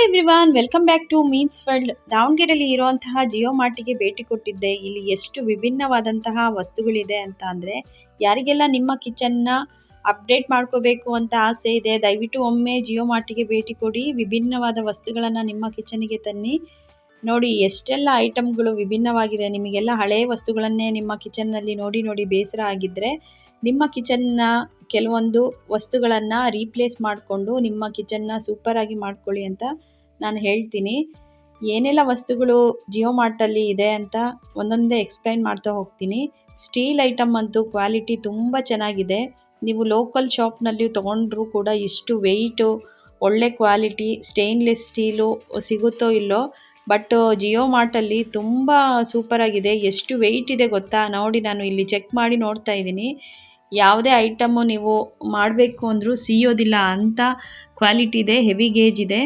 Everyone welcome back to means world ದಾವಣಗೆರೆಯಲ್ಲಿ ಇರುವಂತಹ ಜಿಯೋ ಮಾರ್ಟಿಗೆ ಭೇಟಿ ಕೊಟ್ಟಿದ್ದೆ. ಇಲ್ಲಿ ಎಷ್ಟು ವಿಭಿನ್ನವಾದಂತಹ ವಸ್ತುಗಳಿದೆ ಅಂತ ಅಂದರೆ, ಯಾರಿಗೆಲ್ಲ ನಿಮ್ಮ ಕಿಚನ್ನ ಅಪ್ಡೇಟ್ ಮಾಡ್ಕೋಬೇಕು ಅಂತ ಆಸೆ ಇದೆ, ದಯವಿಟ್ಟು ಒಮ್ಮೆ ಜಿಯೋ ಮಾರ್ಟಿಗೆ ಭೇಟಿ ಕೊಡಿ. ವಿಭಿನ್ನವಾದ ವಸ್ತುಗಳನ್ನು ನಿಮ್ಮ ಕಿಚನ್ನಿಗೆ ತನ್ನಿ. ನೋಡಿ, ಎಷ್ಟೆಲ್ಲ ಐಟಮ್ಗಳು ವಿಭಿನ್ನವಾಗಿದೆ. ನಿಮಗೆಲ್ಲ ಹಳೆಯ ವಸ್ತುಗಳನ್ನೇ ನಿಮ್ಮ ಕಿಚನ್ನಲ್ಲಿ ನೋಡಿ ನೋಡಿ ಬೇಸರ ಆಗಿದ್ದರೆ ನಿಮ್ಮ ಕಿಚನ್ನ ಕೆಲವೊಂದು ವಸ್ತುಗಳನ್ನು ರೀಪ್ಲೇಸ್ ಮಾಡಿಕೊಂಡು ನಿಮ್ಮ ಕಿಚನ್ನ ಸೂಪರಾಗಿ ಮಾಡ್ಕೊಳ್ಳಿ ಅಂತ ನಾನು ಹೇಳ್ತೀನಿ. ಏನೆಲ್ಲ ವಸ್ತುಗಳು ಜಿಯೋ ಮಾರ್ಟಲ್ಲಿ ಇದೆ ಅಂತ ಒಂದೊಂದೇ ಎಕ್ಸ್ಪ್ಲೈನ್ ಮಾಡ್ತಾ ಹೋಗ್ತೀನಿ. ಸ್ಟೀಲ್ ಐಟಮ್ ಅಂತೂ ಕ್ವಾಲಿಟಿ ತುಂಬ ಚೆನ್ನಾಗಿದೆ. ನೀವು ಲೋಕಲ್ ಶಾಪ್ನಲ್ಲಿ ತೊಗೊಂಡ್ರೂ ಕೂಡ ಇಷ್ಟು ವೆಯ್ಟು ಒಳ್ಳೆ ಕ್ವಾಲಿಟಿ ಸ್ಟೇನ್ಲೆಸ್ ಸ್ಟೀಲು ಸಿಗುತ್ತೋ ಇಲ್ಲೋ ಬಟ್ ಜಿಯೋ ಮಾರ್ಟಲ್ಲಿ ತುಂಬ ಸೂಪರಾಗಿದೆ ಎಷ್ಟು ವೆಯ್ಟ್ ಇದೆ ಗೊತ್ತಾ? ನೋಡಿ ನಾನು ಇಲ್ಲಿ ಚೆಕ್ ಮಾಡಿ ನೋಡ್ತಾ ಇದ್ದೀನಿ. ಯಾವುದೇ ಐಟಮು ನೀವು ಮಾಡಬೇಕು ಅಂದರೂ ಸಿಯೋದಿಲ್ಲ ಅಂಥ ಕ್ವಾಲಿಟಿ ಇದೆ, ಹೆವಿ ಗೇಜ್ ಇದೆ.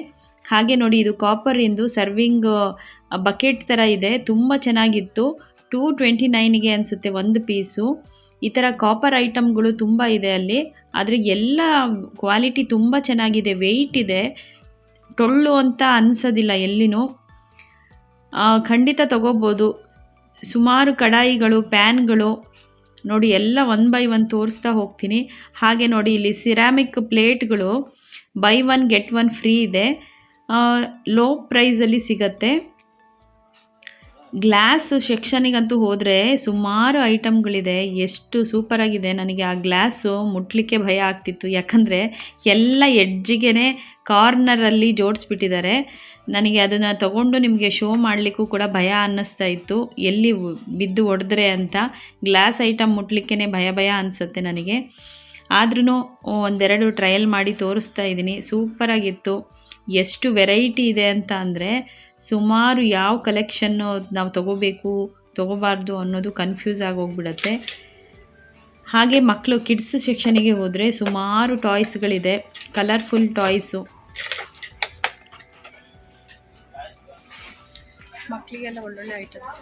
ಹಾಗೆ ನೋಡಿ, ಇದು ಕಾಪರಿಂದು ಸರ್ವಿಂಗ್ ಬಕೆಟ್ ಥರ ಇದೆ. ತುಂಬ ಚೆನ್ನಾಗಿತ್ತು. ಟೂ ಟ್ವೆಂಟಿ ನೈನಿಗೆ ಅನಿಸುತ್ತೆ ಒಂದು ಪೀಸು. ಈ ಥರ ಕಾಪರ್ ಐಟಮ್ಗಳು ತುಂಬ ಇದೆ ಅಲ್ಲಿ. ಆದರೆ ಎಲ್ಲ ಕ್ವಾಲಿಟಿ ತುಂಬ ಚೆನ್ನಾಗಿದೆ ವೆಯ್ಟ್ ಇದೆ. ಟೊಳ್ಳು ಅಂತ ಅನಿಸೋದಿಲ್ಲ ಎಲ್ಲಿನೂ. ಖಂಡಿತ ತಗೋಬೋದು. ಸುಮಾರು ಕಡಾಯಿಗಳು ಪ್ಯಾನ್ಗಳು ನೋಡಿ ಎಲ್ಲ ಒನ್ ಬೈ ಒನ್ ತೋರಿಸ್ತಾ ಹೋಗ್ತೀನಿ. ಹಾಗೆ ನೋಡಿ ಇಲ್ಲಿ ceramic ಪ್ಲೇಟ್ಗಳು buy one get one free ಇದೆ. ಲೋ ಪ್ರೈಸಲ್ಲಿ ಸಿಗತ್ತೆ. ಗ್ಲಾಸ್ ಸೆಕ್ಷನಿಗಂತೂ ಹೋದರೆ ಸುಮಾರು ಐಟಮ್ಗಳಿದೆ. ಎಷ್ಟು ಸೂಪರಾಗಿದೆ. ನನಗೆ ಆ ಗ್ಲಾಸು ಮುಟ್ಲಿಕ್ಕೆ ಭಯ ಆಗ್ತಿತ್ತು. ಯಾಕಂದರೆ ಎಲ್ಲ ಎಡ್ಜಿಗೆ ಕಾರ್ನರಲ್ಲಿ ಜೋಡಿಸ್ಬಿಟ್ಟಿದ್ದಾರೆ. ನನಗೆ ಅದನ್ನು ತಗೊಂಡು ನಿಮಗೆ ಶೋ ಮಾಡಲಿಕ್ಕೂ ಕೂಡ ಭಯ ಅನ್ನಿಸ್ತಾ ಇತ್ತು. ಎಲ್ಲಿ ಬಿದ್ದು ಒಡೆದ್ರೆ ಅಂತ ಗ್ಲಾಸ್ ಐಟಮ್ ಮುಟ್ಲಿಕ್ಕೇ ಭಯ ಭಯ ಅನಿಸುತ್ತೆ ನನಗೆ. ಆದ್ರೂ ಒಂದೆರಡು ಟ್ರಯಲ್ ಮಾಡಿ ತೋರಿಸ್ತಾ ಇದ್ದೀನಿ. ಸೂಪರಾಗಿತ್ತು. ಎಷ್ಟು ವೆರೈಟಿ ಇದೆ ಅಂತ ಅಂದರೆ ಸುಮಾರು ಯಾವ ಕಲೆಕ್ಷನ್ನು ನಾವು ತಗೋಬೇಕು ತಗೋಬಾರ್ದು ಅನ್ನೋದು ಕನ್ಫ್ಯೂಸ್ ಆಗಿ ಹೋಗ್ಬಿಡತ್ತೆ. ಹಾಗೆ ಮಕ್ಕಳು ಕಿಡ್ಸ್ ಸೆಕ್ಷನಿಗೆ ಹೋದರೆ ಸುಮಾರು ಟಾಯ್ಸ್ಗಳಿದೆ ಕಲರ್ಫುಲ್ ಟಾಯ್ಸು ಮಕ್ಕಳಿಗೆಲ್ಲ ಒಳ್ಳೊಳ್ಳೆ ಐಟಮ್ಸ್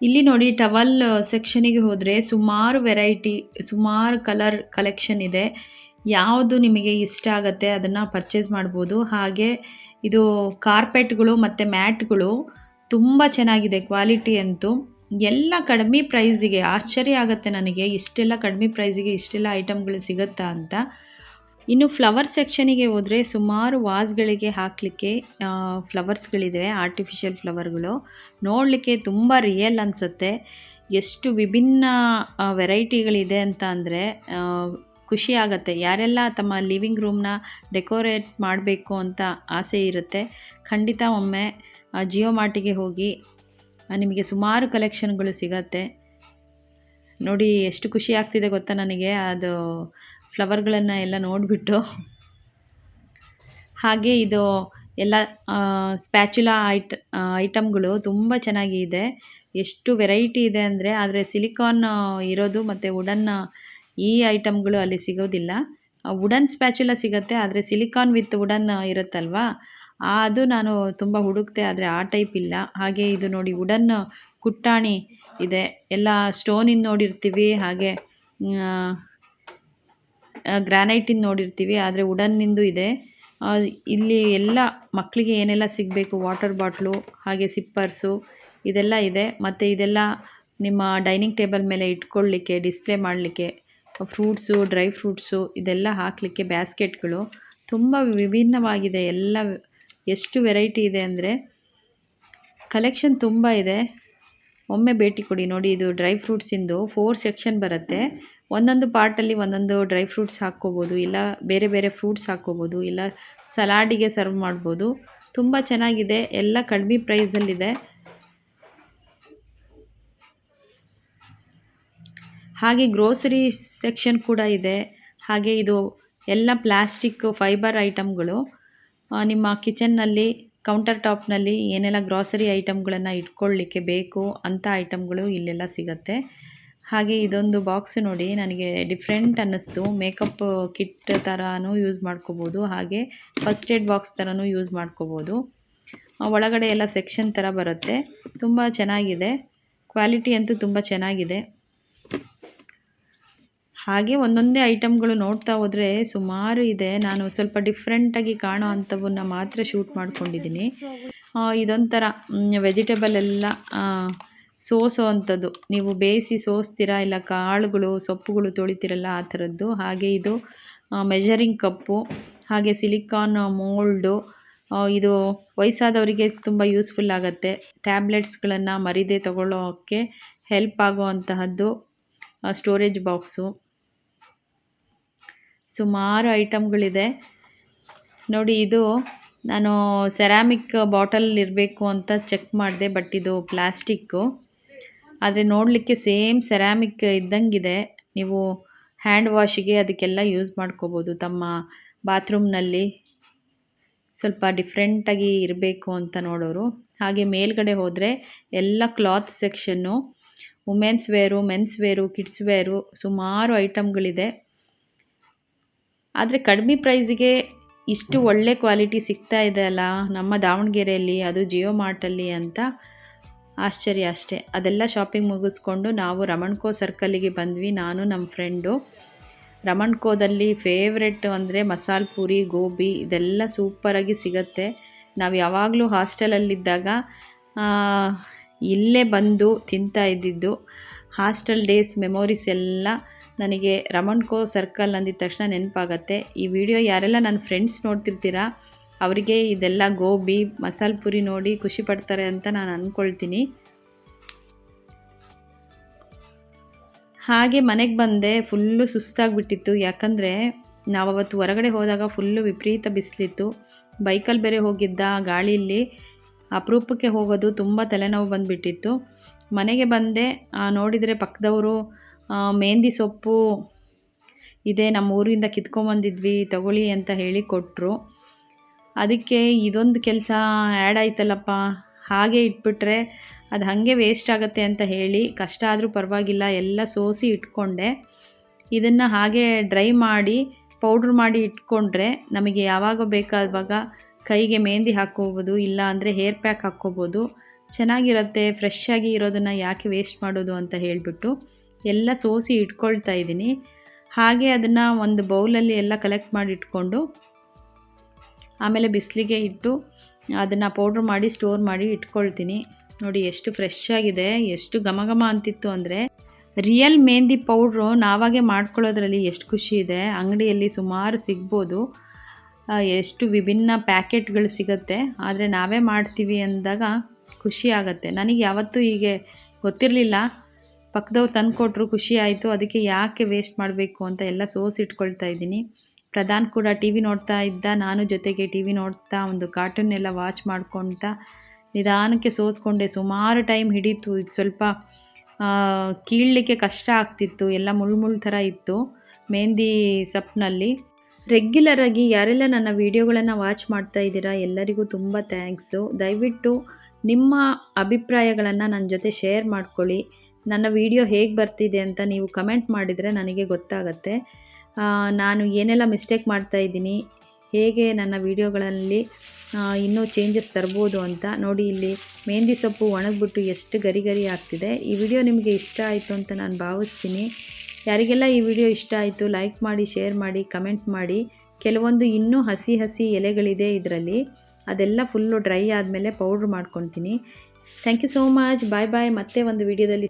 ಇಲ್ಲಿ ನೋಡಿ ಟವಲ್ ಸೆಕ್ಷನಿಗೆ ಹೋದರೆ ಸುಮಾರು ವೆರೈಟಿ ಸುಮಾರು ಕಲರ್ ಕಲೆಕ್ಷನ್ ಇದೆ. ಯಾವುದು ನಿಮಗೆ ಇಷ್ಟ ಆಗುತ್ತೆ ಅದನ್ನು ಪರ್ಚೇಸ್ ಮಾಡ್ಬೋದು. ಹಾಗೆ ಇದು ಕಾರ್ಪೆಟ್ಗಳು ಮತ್ತು ಮ್ಯಾಟ್ಗಳು ತುಂಬ ಚೆನ್ನಾಗಿದೆ ಕ್ವಾಲಿಟಿ ಅಂತೂ. ಎಲ್ಲ ಕಡಿಮೆ ಪ್ರೈಸಿಗೆ ಆಶ್ಚರ್ಯ ಆಗುತ್ತೆ ನನಗೆ, ಇಷ್ಟೆಲ್ಲ ಕಡಿಮೆ ಪ್ರೈಸಿಗೆ ಇಷ್ಟೆಲ್ಲ ಐಟಮ್ಗಳು ಸಿಗುತ್ತಾ ಅಂತ. ಇನ್ನು ಫ್ಲವರ್ ಸೆಕ್ಷನಿಗೆ ಹೋದರೆ ಸುಮಾರು ವಾಸ್ಗಳಿಗೆ ಹಾಕಲಿಕ್ಕೆ ಫ್ಲವರ್ಸ್ಗಳಿದೆ ಆರ್ಟಿಫಿಷಿಯಲ್ ಫ್ಲವರ್ಗಳು ನೋಡಲಿಕ್ಕೆ ತುಂಬ ರಿಯಲ್ ಅನಿಸುತ್ತೆ. ಎಷ್ಟು ವಿಭಿನ್ನ ವೆರೈಟಿಗಳಿದೆ ಅಂತ ಅಂದರೆ ಖುಷಿ ಆಗುತ್ತೆ. ಯಾರೆಲ್ಲ ತಮ್ಮ ಲಿವಿಂಗ್ ರೂಮ್ನ ಡೆಕೋರೇಟ್ ಮಾಡಬೇಕು ಅಂತ ಆಸೆ ಇರುತ್ತೆ, ಖಂಡಿತ ಒಮ್ಮೆ ಜಿಯೋ ಮಾರ್ಟಿಗೆ ಹೋಗಿ ನಿಮಗೆ ಸುಮಾರು ಕಲೆಕ್ಷನ್ಗಳು ಸಿಗತ್ತೆ. ನೋಡಿ, ಎಷ್ಟು ಖುಷಿ ಆಗ್ತಿದೆ ಗೊತ್ತಾ ನನಗೆ. ಅದು ಫ್ಲವರ್ಗಳನ್ನು ಎಲ್ಲ ನೋಡಿಬಿಟ್ಟು ಹಾಗೆ ಇದು ಎಲ್ಲ ಸ್ಪ್ಯಾಚುಲಾ ಐಟ್ ಐಟಮ್ಗಳು ತುಂಬ ಚೆನ್ನಾಗಿದೆ. ಎಷ್ಟು ವೆರೈಟಿ ಇದೆ ಅಂದರೆ ಆದರೆ ಸಿಲಿಕಾನ್ ಇರೋದು ಮತ್ತು ವುಡನ್ ಈ ಐಟಮ್ಗಳು ಅಲ್ಲಿ ಸಿಗೋದಿಲ್ಲ. ವುಡನ್ ಸ್ಪ್ಯಾಚುಲ ಸಿಗುತ್ತೆ, ಆದರೆ ಸಿಲಿಕಾನ್ ವಿತ್ ವುಡನ್ ಇರುತ್ತಲ್ವಾ? ಅದು ನಾನು ತುಂಬ ಹುಡುಕ್ತೆ ಆದರೆ ಆ ಟೈಪ್ ಇಲ್ಲ. ಹಾಗೆ ಇದು ನೋಡಿ ವುಡನ್ ಕುಟ್ಟಾಣಿ ಇದೆ. ಎಲ್ಲ ಸ್ಟೋನಿಂದ ನೋಡಿರ್ತೀವಿ, ಹಾಗೆ ಗ್ರಾನೈಟಿಂದ ನೋಡಿರ್ತೀವಿ, ಆದರೆ ವುಡನ್ನಿಂದು ಇದೆ. ಇಲ್ಲಿ ಎಲ್ಲ ಮಕ್ಕಳಿಗೆ ಏನೆಲ್ಲ ಸಿಗಬೇಕು ವಾಟರ್ ಬಾಟ್ಲು ಹಾಗೆ ಸಿಪ್ಪರ್ಸು ಇದೆಲ್ಲ ಇದೆ. ಮತ್ತು ಇದೆಲ್ಲ ನಿಮ್ಮ ಡೈನಿಂಗ್ ಟೇಬಲ್ ಮೇಲೆ ಇಟ್ಕೊಳ್ಳಿಕ್ಕೆ ಡಿಸ್ಪ್ಲೇ ಮಾಡಲಿಕ್ಕೆ ಫ್ರೂಟ್ಸು ಡ್ರೈ ಫ್ರೂಟ್ಸು ಇದೆಲ್ಲ ಹಾಕಲಿಕ್ಕೆ ಬ್ಯಾಸ್ಕೆಟ್ಗಳು ತುಂಬ ವಿಭಿನ್ನವಾಗಿದೆ, ಎಲ್ಲ ಎಷ್ಟು ವೆರೈಟಿ ಇದೆ ಅಂದರೆ. ಕಲೆಕ್ಷನ್ ತುಂಬ ಇದೆ. ಒಮ್ಮೆ ಭೇಟಿ ಕೊಡಿ, ನೋಡಿ ಇದು ಡ್ರೈ ಫ್ರೂಟ್ಸಿಂದು ಫೋರ್ ಸೆಕ್ಷನ್ ಬರುತ್ತೆ. ಒಂದೊಂದು ಪಾರ್ಟಲ್ಲಿ ಒಂದೊಂದು ಡ್ರೈ ಫ್ರೂಟ್ಸ್ ಹಾಕ್ಕೋಬೋದು, ಇಲ್ಲ ಬೇರೆ ಬೇರೆ ಫ್ರೂಟ್ಸ್ ಹಾಕ್ಕೋಬೋದು, ಇಲ್ಲ ಸಲಾಡಿಗೆ ಸರ್ವ್ ಮಾಡ್ಬೋದು. ತುಂಬ ಚೆನ್ನಾಗಿದೆ, ಎಲ್ಲ ಕಡಿಮೆ ಪ್ರೈಸಲ್ಲಿದೆ ಹಾಗೆ ಗ್ರೋಸರಿ ಸೆಕ್ಷನ್ ಕೂಡ ಇದೆ. ಹಾಗೆ ಇದು ಎಲ್ಲ ಪ್ಲಾಸ್ಟಿಕ್ ಫೈಬರ್ ಐಟಮ್ಗಳು ನಿಮ್ಮ ಕಿಚನ್ನಲ್ಲಿ ಕೌಂಟರ್ ಟಾಪ್ನಲ್ಲಿ ಏನೆಲ್ಲ ಗ್ರಾಸರಿ ಐಟಮ್ಗಳನ್ನು ಇಟ್ಕೊಳ್ಳಿಕ್ಕೆ ಬೇಕು ಅಂಥ ಐಟಮ್ಗಳು ಇಲ್ಲೆಲ್ಲ ಸಿಗುತ್ತೆ. ಹಾಗೆ ಇದೊಂದು ಬಾಕ್ಸ್ ನೋಡಿ, ನನಗೆ ಡಿಫ್ರೆಂಟ್ ಅನ್ನಿಸ್ತು. ಮೇಕಪ್ ಕಿಟ್ ಥರನೂ ಯೂಸ್ ಮಾಡ್ಕೋಬೋದು, ಹಾಗೆ ಫಸ್ಟ್ ಏಡ್ ಬಾಕ್ಸ್ ಥರನೂ ಯೂಸ್ ಮಾಡ್ಕೋಬೋದು. ಒಳಗಡೆ ಎಲ್ಲ ಸೆಕ್ಷನ್ ಥರ ಬರುತ್ತೆ. ತುಂಬ ಚೆನ್ನಾಗಿದೆ. ಕ್ವಾಲಿಟಿ ಅಂತೂ ತುಂಬ ಚೆನ್ನಾಗಿದೆ. ಹಾಗೆ ಒಂದೊಂದೇ ಐಟಮ್ಗಳು ನೋಡ್ತಾ ಹೋದರೆ ಸುಮಾರು ಇದೆ. ನಾನು ಸ್ವಲ್ಪ ಡಿಫ್ರೆಂಟಾಗಿ ಕಾಣೋ ಅಂಥವನ್ನ ಮಾತ್ರ ಶೂಟ್ ಮಾಡ್ಕೊಂಡಿದ್ದೀನಿ. ಇದೊಂಥರ ವೆಜಿಟೇಬಲ್ ಎಲ್ಲ ಸೋಸೋ ಅಂಥದ್ದು ನೀವು ಬೇಯಿಸಿ ಸೋಸ್ತೀರಾ ಇಲ್ಲ ಕಾಳುಗಳು, ಸೊಪ್ಪುಗಳು ತೊಳಿತೀರಲ್ಲ ಆ ಥರದ್ದು. ಹಾಗೆ ಇದು ಮೆಜರಿಂಗ್ ಕಪ್ಪು, ಹಾಗೆ ಸಿಲಿಕಾನ್ ಮೋಲ್ಡು ಇದು ವಯಸ್ಸಾದವರಿಗೆ ತುಂಬ ಯೂಸ್ಫುಲ್ ಆಗುತ್ತೆ. ಟ್ಯಾಬ್ಲೆಟ್ಸ್ಗಳನ್ನು ಮರಿದೇ ತಗೊಳ್ಳೋಕ್ಕೆ ಹೆಲ್ಪ್ ಆಗೋ ಅಂತಹದ್ದು ಸ್ಟೋರೇಜ್ ಬಾಕ್ಸು. ಸುಮಾರು ಐಟಮ್ಗಳಿದೆ. ನೋಡಿ, ಇದು ನಾನು ಸೆರಾಮಿಕ್ ಬಾಟಲ್ ಇರಬೇಕು ಅಂತ ಚೆಕ್ ಮಾಡಿದೆ, ಬಟ್ ಇದು ಪ್ಲಾಸ್ಟಿಕ್ಕು. ಆದರೆ ನೋಡಲಿಕ್ಕೆ ಸೇಮ್ ಸೆರಾಮಿಕ್ ಇದ್ದಂಗಿದೆ. ನೀವು ಹ್ಯಾಂಡ್ ವಾಶಿಗೆ ಅದಕ್ಕೆಲ್ಲ ಯೂಸ್ ಮಾಡ್ಕೋಬೋದು ತಮ್ಮ ಬಾತ್ರೂಮ್ನಲ್ಲಿ ಸ್ವಲ್ಪ ಡಿಫ್ರೆಂಟಾಗಿ ಇರಬೇಕು ಅಂತ ನೋಡೋರು. ಹಾಗೆ ಮೇಲ್ಗಡೆ ಹೋದರೆ ಎಲ್ಲ cloth section women's wear men's wear kids wear ಸುಮಾರು ಐಟಮ್ಗಳಿದೆ ಆದರೆ ಕಡಿಮೆ ಪ್ರೈಸಿಗೆ ಇಷ್ಟು ಒಳ್ಳೆ ಕ್ವಾಲಿಟಿ ಸಿಗ್ತಾ ಇದೆ ಅಲ್ಲ ನಮ್ಮ ದಾವಣಗೆರೆಯಲ್ಲಿ, ಅದು ಜಿಯೋ ಮಾರ್ಟಲ್ಲಿ ಅಂತ. ಆಶ್ಚರ್ಯ ಅಷ್ಟೇ. ಅದೆಲ್ಲ ಶಾಪಿಂಗ್ ಮುಗಿಸ್ಕೊಂಡು ನಾವು ರಮಣ್ಕೋ ಸರ್ಕಲ್ಲಿಗೆ ಬಂದ್ವಿ. ನಾನು ನಮ್ಮ ಫ್ರೆಂಡು ರಮಣ್ಕೋದಲ್ಲಿ ಫೇವ್ರೆಟ್ ಅಂದರೆ ಮಸಾಲೆ ಪೂರಿ, ಗೋಬಿ ಇದೆಲ್ಲ ಸೂಪರಾಗಿ ಸಿಗತ್ತೆ. ನಾವು ಯಾವಾಗಲೂ ಹಾಸ್ಟೆಲಲ್ಲಿದ್ದಾಗ ಇಲ್ಲೇ ಬಂದು ತಿಂತಾ ಇದ್ದಿದ್ದು. ಹಾಸ್ಟೆಲ್ ಡೇಸ್ ಮೆಮೊರೀಸ್ ಎಲ್ಲ ನನಗೆ ರಮಣ್ಕೋ ಸರ್ಕಲ್ ಅಂದಿದ ತಕ್ಷಣ ನೆನಪಾಗತ್ತೆ. ಈ ವಿಡಿಯೋ ಯಾರೆಲ್ಲ ನನ್ನ ಫ್ರೆಂಡ್ಸ್ ನೋಡ್ತಿರ್ತೀರಾ ಅವರಿಗೆ ಇದೆಲ್ಲ ಗೋಬಿ, ಮಸಾಲೆ ಪುರಿ ನೋಡಿ ಖುಷಿ ಪಡ್ತಾರೆ ಅಂತ ನಾನು ಅಂದ್ಕೊಳ್ತೀನಿ ಹಾಗೆ ಮನೆಗೆ ಬಂದೆ, ಫುಲ್ಲು ಸುಸ್ತಾಗಿಬಿಟ್ಟಿತ್ತು. ಯಾಕಂದರೆ ನಾವು ಅವತ್ತು ಹೊರಗಡೆ ಹೋದಾಗ ಫುಲ್ಲು ವಿಪರೀತ ಬಿಸಿಲಿತ್ತು. ಬೈಕಲ್ಲಿ ಬೇರೆ ಹೋಗಿದ್ದ ಗಾಳಿಯಲ್ಲಿ ಅಪರೂಪಕ್ಕೆ ಹೋಗೋದು ತುಂಬ ತಲೆನೋವು ಬಂದುಬಿಟ್ಟಿತ್ತು. ಮನೆಗೆ ಬಂದೆ ನೋಡಿದರೆ ಪಕ್ಕದವರು ಮೆಹಂದಿ ಸೊಪ್ಪು ಇದೆ ನಮ್ಮ ಊರಿಂದ ಕಿತ್ಕೊಂಬಂದಿದ್ವಿ, ತಗೊಳ್ಳಿ ಅಂತ ಹೇಳಿ ಕೊಟ್ಟರು ಅದಕ್ಕೆ ಇದೊಂದು ಕೆಲಸ ಆ್ಯಡ್ ಆಯ್ತಲ್ಲಪ್ಪ. ಹಾಗೆ ಇಟ್ಬಿಟ್ರೆ ಅದು ಹಾಗೆ ವೇಸ್ಟ್ ಆಗುತ್ತೆ ಅಂತ ಹೇಳಿ ಕಷ್ಟ ಆದರೂ ಪರವಾಗಿಲ್ಲ, ಎಲ್ಲ ಸೋಸಿ ಇಟ್ಕೊಂಡೆ. ಇದನ್ನು ಹಾಗೆ ಡ್ರೈ ಮಾಡಿ ಪೌಡ್ರ್ ಮಾಡಿ ಇಟ್ಕೊಂಡ್ರೆ ನಮಗೆ ಯಾವಾಗ ಬೇಕಾದಾಗ ಕೈಗೆ ಮೆಹಂದಿ ಹಾಕ್ಕೋಬೋದು, ಇಲ್ಲ ಅಂದರೆ ಹೇರ್ ಪ್ಯಾಕ್ ಹಾಕ್ಕೋಬೋದು. ಚೆನ್ನಾಗಿರುತ್ತೆ ಫ್ರೆಶ್ ಆಗಿ ಇರೋದನ್ನು ಯಾಕೆ ವೇಸ್ಟ್ ಮಾಡೋದು ಅಂತ ಹೇಳಿಬಿಟ್ಟು ಎಲ್ಲ ಸೋಸಿ ಇಟ್ಕೊಳ್ತಾ ಇದ್ದೀನಿ. ಹಾಗೆ ಅದನ್ನು ಒಂದು ಬೌಲಲ್ಲಿ ಎಲ್ಲ ಕಲೆಕ್ಟ್ ಮಾಡಿ ಇಟ್ಕೊಂಡು ಆಮೇಲೆ ಬಿಸಿಲಿಗೆ ಇಟ್ಟು ಅದನ್ನು ಪೌಡ್ರ್ ಮಾಡಿ ಸ್ಟೋರ್ ಮಾಡಿ ಇಟ್ಕೊಳ್ತೀನಿ. ನೋಡಿ ಎಷ್ಟು ಫ್ರೆಶ್ ಆಗಿದೆ, ಎಷ್ಟು ಘಮ ಘಮ ಅಂತಿತ್ತು ಅಂದರೆ ರಿಯಲ್ ಮೆಹಂದಿ ಪೌಡ್ರು ನಾವಾಗೆ ಮಾಡ್ಕೊಳ್ಳೋದ್ರಲ್ಲಿ ಎಷ್ಟು ಖುಷಿ ಇದೆ. ಅಂಗಡಿಯಲ್ಲಿ ಸುಮಾರು ಸಿಗ್ಬೋದು. ಎಷ್ಟು ವಿಭಿನ್ನ ಪ್ಯಾಕೆಟ್ಗಳು ಸಿಗುತ್ತೆ. ಆದರೆ ನಾವೇ ಮಾಡ್ತೀವಿ ಅಂದಾಗ ಖುಷಿ ಆಗುತ್ತೆ. ನನಗೆ ಯಾವತ್ತೂ ಹೀಗೆ ಗೊತ್ತಿರಲಿಲ್ಲ. ಪಕ್ಕದವ್ರು ತಂದುಕೊಟ್ರು ಖುಷಿ ಆಯಿತು. ಅದಕ್ಕೆ ಯಾಕೆ ವೇಸ್ಟ್ ಮಾಡಬೇಕು ಅಂತ ಎಲ್ಲ ಸೋಸಿ ಇಟ್ಕೊಳ್ತಾ ಇದ್ದೀನಿ. ಪ್ರಧಾನ್ ಕೂಡ ಟಿ ವಿ ನೋಡ್ತಾ ಇದ್ದ. ನಾನು ಜೊತೆಗೆ ಟಿ ವಿ ನೋಡ್ತಾ, ಒಂದು ಕಾರ್ಟೂನ್ ಎಲ್ಲ ವಾಚ್ ಮಾಡ್ಕೊಳ್ತಾ ನಿಧಾನಕ್ಕೆ ಸೋಸ್ಕೊಂಡೆ. ಸುಮಾರು ಟೈಮ್ ಹಿಡೀತು. ಇದು ಸ್ವಲ್ಪ ಕೀಳಲಿಕ್ಕೆ ಕಷ್ಟ ಆಗ್ತಿತ್ತು. ಎಲ್ಲ ಮುಳ್ಳು ಥರ ಇತ್ತು ಮೆಹಂದಿ ಸಪ್ನಲ್ಲಿ. ರೆಗ್ಯುಲರಾಗಿ ಯಾರೆಲ್ಲ ನನ್ನ ವೀಡಿಯೋಗಳನ್ನು ವಾಚ್ ಮಾಡ್ತಾ ಇದ್ದೀರಾ, ಎಲ್ಲರಿಗೂ ತುಂಬ ಥ್ಯಾಂಕ್ಸು ದಯವಿಟ್ಟು ನಿಮ್ಮ ಅಭಿಪ್ರಾಯಗಳನ್ನು ನನ್ನ ಜೊತೆ ಶೇರ್ ಮಾಡ್ಕೊಳ್ಳಿ. ನನ್ನ ವಿಡಿಯೋ ಹೇಗೆ ಬರ್ತಿದೆ ಅಂತ ನೀವು ಕಮೆಂಟ್ ಮಾಡಿದರೆ ನನಗೆ ಗೊತ್ತಾಗತ್ತೆ. ನಾನು ಏನೆಲ್ಲ ಮಿಸ್ಟೇಕ್ ಮಾಡ್ತಾ ಇದ್ದೀನಿ, ಹೇಗೆ ನನ್ನ ವೀಡಿಯೋಗಳಲ್ಲಿ ಇನ್ನೂ ಚೇಂಜಸ್ ತರ್ಬೋದು ಅಂತ ನೋಡಿ ಇಲ್ಲಿ ಮೆಹಂದಿ ಸೊಪ್ಪು ಒಣಗಿಬಿಟ್ಟು ಎಷ್ಟು ಗರಿ ಗರಿ ಆಗ್ತಿದೆ. ಈ ವಿಡಿಯೋ ನಿಮಗೆ ಇಷ್ಟ ಆಯಿತು ಅಂತ ನಾನು ಭಾವಿಸ್ತೀನಿ. ಯಾರಿಗೆಲ್ಲ ಈ ವಿಡಿಯೋ ಇಷ್ಟ ಆಯಿತು ಲೈಕ್ ಮಾಡಿ ಶೇರ್ ಮಾಡಿ ಕಮೆಂಟ್ ಮಾಡಿ, ಕೆಲವೊಂದು ಇನ್ನೂ ಹಸಿ ಹಸಿ ಎಲೆಗಳಿದೆ ಇದರಲ್ಲಿ, ಅದೆಲ್ಲ ಫುಲ್ಲು ಡ್ರೈ ಆದಮೇಲೆ ಪೌಡ್ರ್ ಮಾಡ್ಕೊತೀನಿ thank you so much bye bye ಮತ್ತೆ ಒಂದು ವಿಡಿಯೋದಲ್ಲಿ